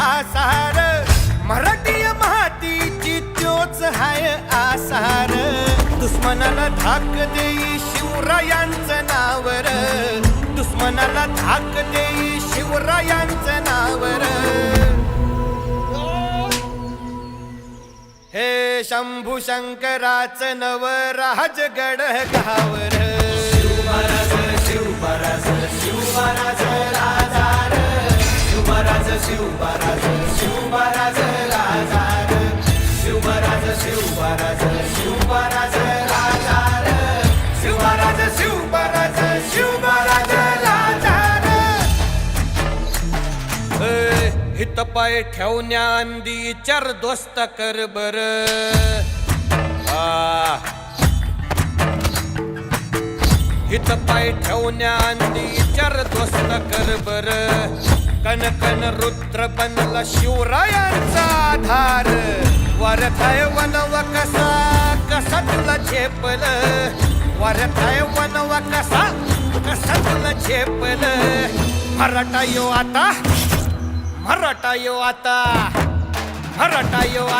आसार मराठी मातीची त्योच हाय आसार. दुश्मनाला धाक देई शिवरायांचं नावर. दुश्मनाला धाक देई शिवरायांचं नावर. हे शंभू शंकराच नव राजगड गावर. शिवराज शिवराज शिवमहाराज शिवमहाराज शिवमहाराज राजार शिवमहाराज शिवमहाराज शिवमहाराज राजार शिवमहाराज शिवमहाराज शिवमहाराज राजार ए, हित पाय ठेवण्या अंदी चर दोस्त कर बर. हित पाय ठेवण्या अंदी चर दोस्त कर बर. कन कन रुद्र बनला शिवरायांचा आधार. वरथाय वनव कसा कसा तुला झेपल? वरथाय वनव कसा कसा तुला झेपल? मराठा यो आता मराठा यो आता मराठा यो आता